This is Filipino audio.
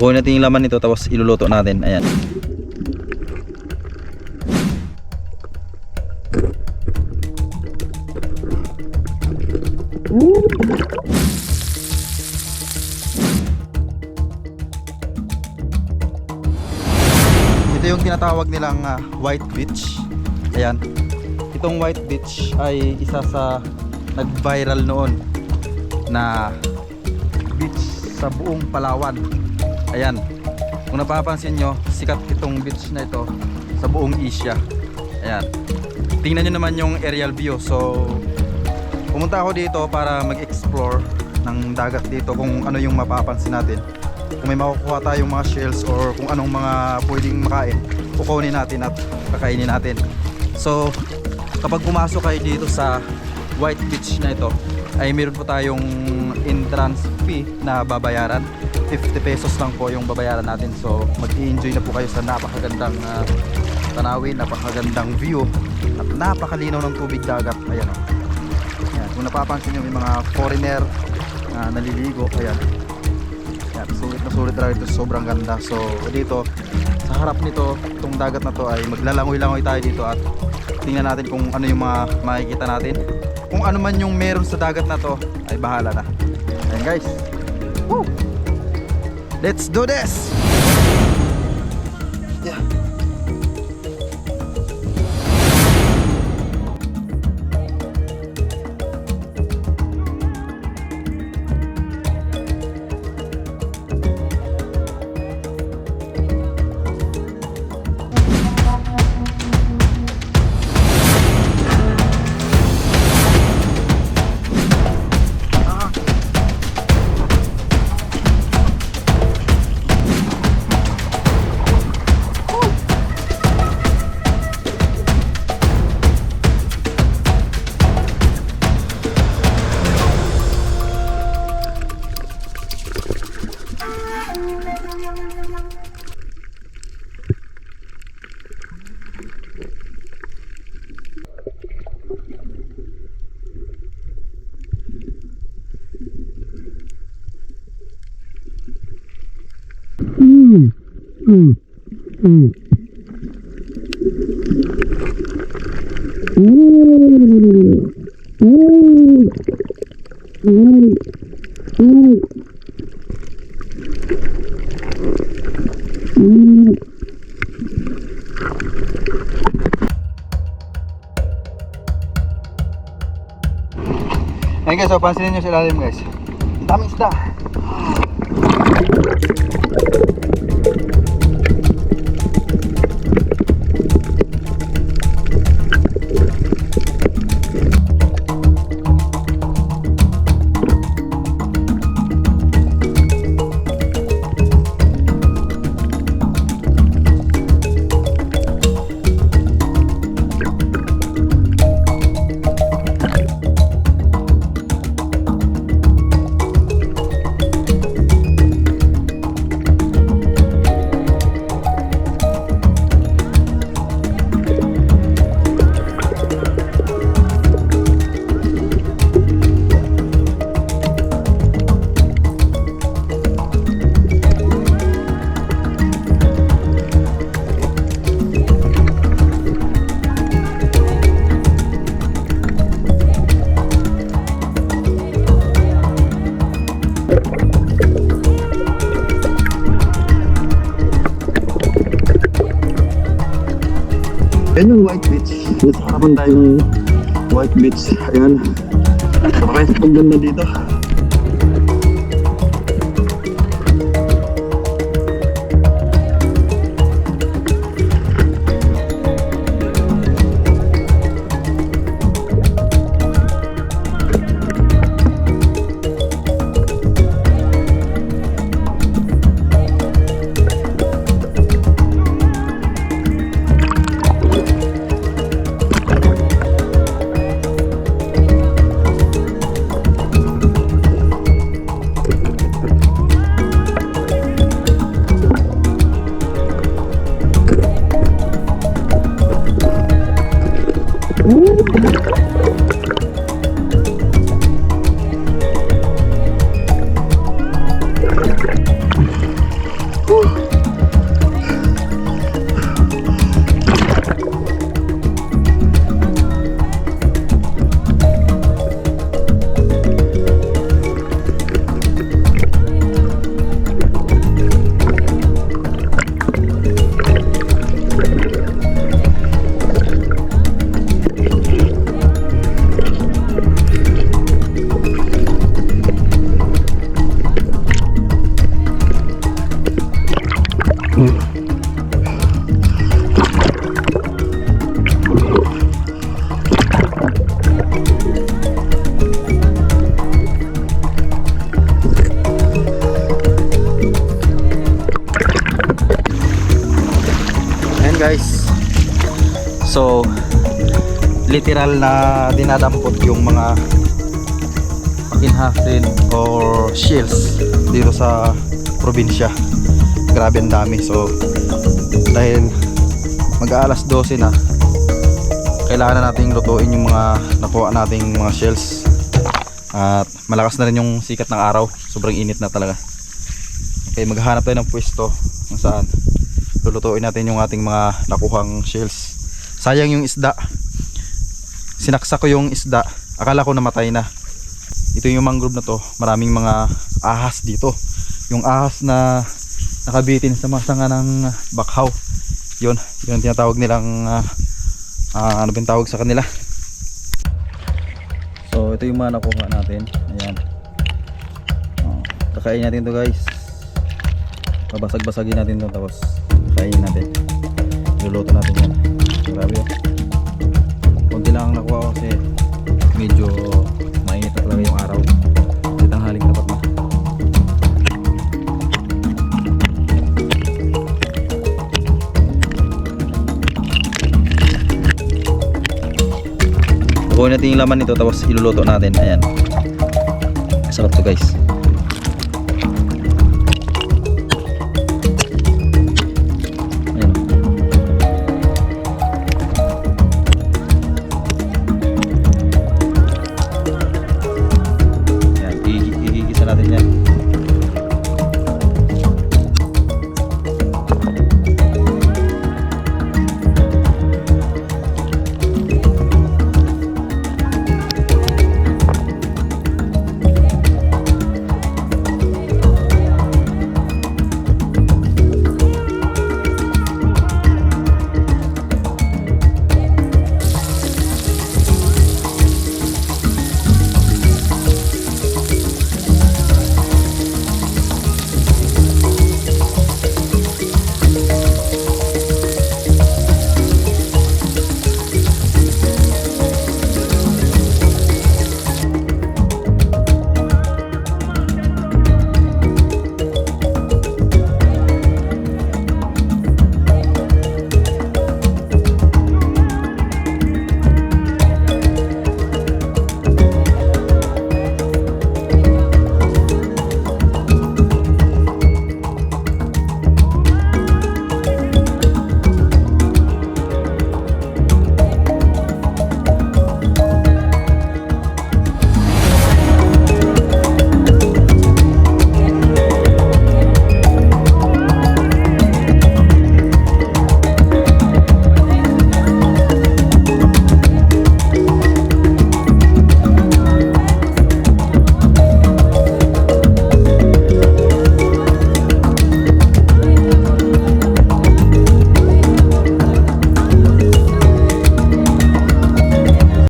Kukunin natin yung laman nito tapos iluluto natin. Ayan. Ito yung tinatawag nilang ah, White Beach. Ayan. Itong White Beach ay isa sa nag-viral noon na beach sa buong Palawan. Ayan. Kung napapansin nyo, sikat itong beach na ito sa buong Asia. Ayan. Tingnan nyo naman yung aerial view. So, pumunta ako dito para mag-explore ng dagat dito kung ano yung mapapansin natin. Kung may makukuha tayong mga shells or kung anong mga pwedeng makain, kukunin natin at kakainin natin. So, kapag pumasok kayo dito sa White Beach na ito, ay meron po tayong entrance fee na babayaran. 50 pesos lang po yung babayaran natin. So, mag-enjoy na po kayo sa napakagandang ah, tanawin, napakagandang view at napakalinaw ng tubig dagat. Ayan o. Ayan, kung napapansin nyo may mga foreigner na naliligo. Ayan. Ayan, sulit na sulit talaga ito. Sobrang ganda. So, dito, sa harap nito, itong dagat na to ay maglalangoy-langoy tayo dito at tingnan natin kung ano yung mga makikita natin. Kung ano man yung meron sa dagat na to, ay bahala na. Ayan guys. Woo! Let's do this! Yeah. Ayan guys, so pansinin nyo sa ilalim guys. Ang daming Ayan yung White Beach. Nasa harapan tayong White Beach. Ayan. Okay, ang ganda dito. Guys. So, literal na dinadampot yung mga pakinhasin or shells dito sa probinsya. Grabe ang dami. So, dahil mag-aalas 12 na, kailangan na nating lutuin yung mga nakuha nating mga shells. At malakas na rin yung sikat ng araw. Sobrang init na talaga. Okay, maghahanap tayo ng pwesto kung saan lulutuin natin yung ating mga nakuhang shells. Sayang yung isda. Sinaksak ko yung isda. Akala ko namatay na. Ito yung mangrove na to. Maraming mga ahas dito. Yung ahas na nakabitin sa mga sanga ng bakhaw. Yun, yun ang tinatawag nilang ah, ah, ano tawag sa kanila? So, ito yung mga nakuha natin. Ayan. Oh, kakain natin to guys. Babasag-basagin natin to tapos kakainin natin. Luluto natin yan. Grabe oh. Kunti lang ang nakuha ko kasi medyo mainit na talaga yung araw. Kasi tanghaling tapat na. Kukunin natin yung laman nito tapos iluluto natin. Ayan. Sarap to guys.